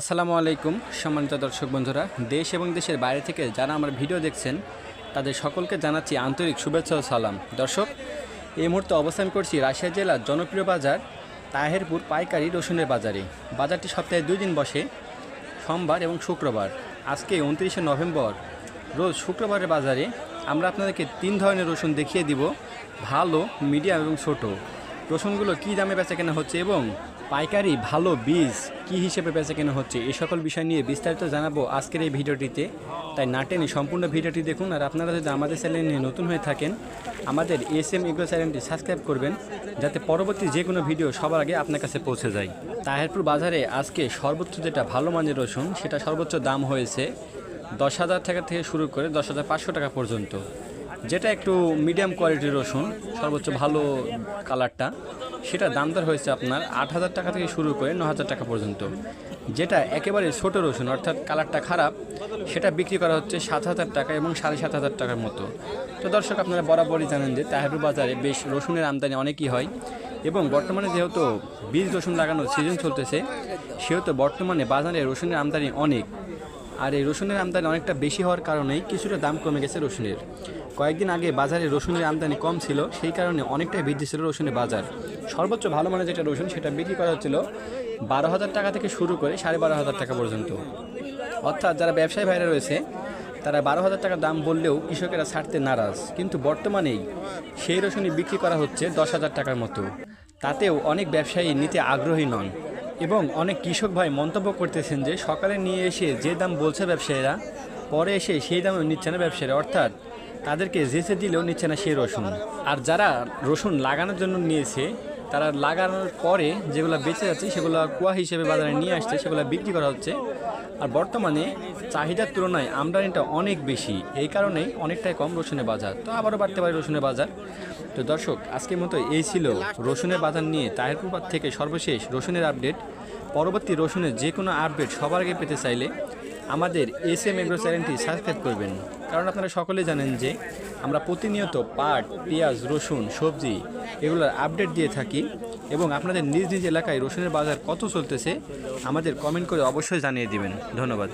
আসসালামু আলাইকুম, সম্মানিত দর্শক বন্ধুরা। দেশ এবং দেশের বাইরে থেকে যারা আমার ভিডিও দেখছেন, তাদের সকলকে জানাচ্ছি আন্তরিক শুভেচ্ছা ও সালাম। দর্শক, এই মুহূর্তে অবস্থান করছি রাশিয়া জেলার জনপ্রিয় বাজার, তাহেরপুর পাইকারি রসুনের বাজারে। বাজারটি সপ্তাহে দুই দিন বসে, সোমবার এবং শুক্রবার। আজকে উনত্রিশে নভেম্বর, রোজ শুক্রবারের বাজারে আমরা আপনাদেরকে তিন ধরনের রসুন দেখিয়ে দিব, ভালো, মিডিয়াম এবং ছোট। রসুনগুলো কী দামে বেচা কেনা হচ্ছে এবং পাইকারি, ভালো বীজ কি হিসেবে বেচা কেনা হচ্ছে এই সকল বিষয় নিয়ে বিস্তারিত জানাব আজকের এই ভিডিওটিতে। তাই না টেনে সম্পূর্ণ ভিডিওটি দেখুন, আর আপনারা যদি আমাদের চ্যানেল নতুন হয়ে থাকেন, আমাদের এস এম ইগো চ্যানেলটি সাবস্ক্রাইব করবেন, যাতে পরবর্তী যে কোনো ভিডিও সবার আগে আপনার কাছে পৌঁছে যায়। তাহেরপুর বাজারে আজকে সর্বোচ্চ যেটা ভালো মানের রসুন, সেটা সর্বোচ্চ দাম হয়েছে দশ হাজার টাকা থেকে শুরু করে দশ হাজার পাঁচশো টাকা পর্যন্ত। যেটা একটু মিডিয়াম কোয়ালিটির রসুন, সর্বোচ্চ ভালো কালারটা সেটা দাম দর হয়েছে আপনার আট হাজার টাকা থেকে শুরু করে ন হাজার টাকা পর্যন্ত। যেটা একেবারে ছোটো রসুন, অর্থাৎ কালারটা খারাপ, সেটা বিক্রি করা হচ্ছে সাত হাজার টাকা এবং সাড়ে সাত হাজার টাকার মতো। তো দর্শক, আপনারা বরাবরই জানেন যে তাহেরপুর বাজারে বেশ রসুনের আমদানি অনেকই হয় এবং বর্তমানে যেহেতু বীজ রসুন লাগানোর সিজন চলতেছে, সেহেতু বর্তমানে বাজারে রসুনের আমদানি অনেক। আর এই রসুনের আমদানি অনেকটা বেশি হওয়ার কারণেই কিছুটা দাম কমে গেছে রসুনের। কয়েকদিন আগে বাজারে রসুনের আমদানি কম ছিল, সেই কারণে অনেকটাই বৃদ্ধি ছিল রসুনের বাজার। সর্বোচ্চ ভালো মানের যেটা রসুন, সেটা বিক্রি করা হচ্ছিল বারো হাজার টাকা থেকে শুরু করে সাড়ে বারো হাজার টাকা পর্যন্ত। অর্থাৎ যারা ব্যবসায়ী ভাইরা রয়েছে, তারা বারো হাজার টাকা দাম বললেও কৃষকেরা ছাড়তে নারাজ। কিন্তু বর্তমানেই সেই রসুনই বিক্রি করা হচ্ছে দশ হাজার টাকার মতো। তাতেও অনেক ব্যবসায়ী নিতে আগ্রহী নন এবং অনেক কৃষক ভাই মন্তব্য করতেছেন যে সকালে নিয়ে এসে যে দাম বলছে ব্যবসায়ীরা, পরে এসে সেই দামও নিচ্ছে না ব্যবসায়ীরা। অর্থাৎ তাদেরকে জেসে দিলেও নিচ্ছে না সেই রসুন। আর যারা রসুন লাগানোর জন্য নিয়েছে, তারা লাগানোর পরে যেগুলো বেঁচে যাচ্ছে, সেগুলো কুয়া হিসেবে বাজারে নিয়ে আসছে, সেগুলো বিক্রি করা হচ্ছে। আর বর্তমানে চাহিদার তুলনায় আমদানিটা অনেক বেশি। এই কারণেই অনেকটাই কম রসুনের বাজার। তো আবারও বাড়তে পারে রসুনের বাজার। তো দর্শক, আজকের মতো এই ছিল রসুনের বাজার নিয়ে তাহেরপুর থেকে সর্বশেষ রসুনের আপডেট। পরবর্তী রসুনের যে কোনো আপডেট সবার আগে পেতে চাইলে আমাদের এস এম এগ্রো চ্যানেলটি সাবস্ক্রাইব করবেন। কারণ আপনারা সকলে জানেন যে আমরা প্রতিনিয়ত পাট, পেঁয়াজ, রসুন, সবজি এগুলোর আপডেট দিয়ে থাকি এবং আপনাদের নিজ নিজ এলাকায় রসুনের বাজার কত চলতেছে আমাদের কমেন্ট করে অবশ্যই জানিয়ে দিবেন। ধন্যবাদ।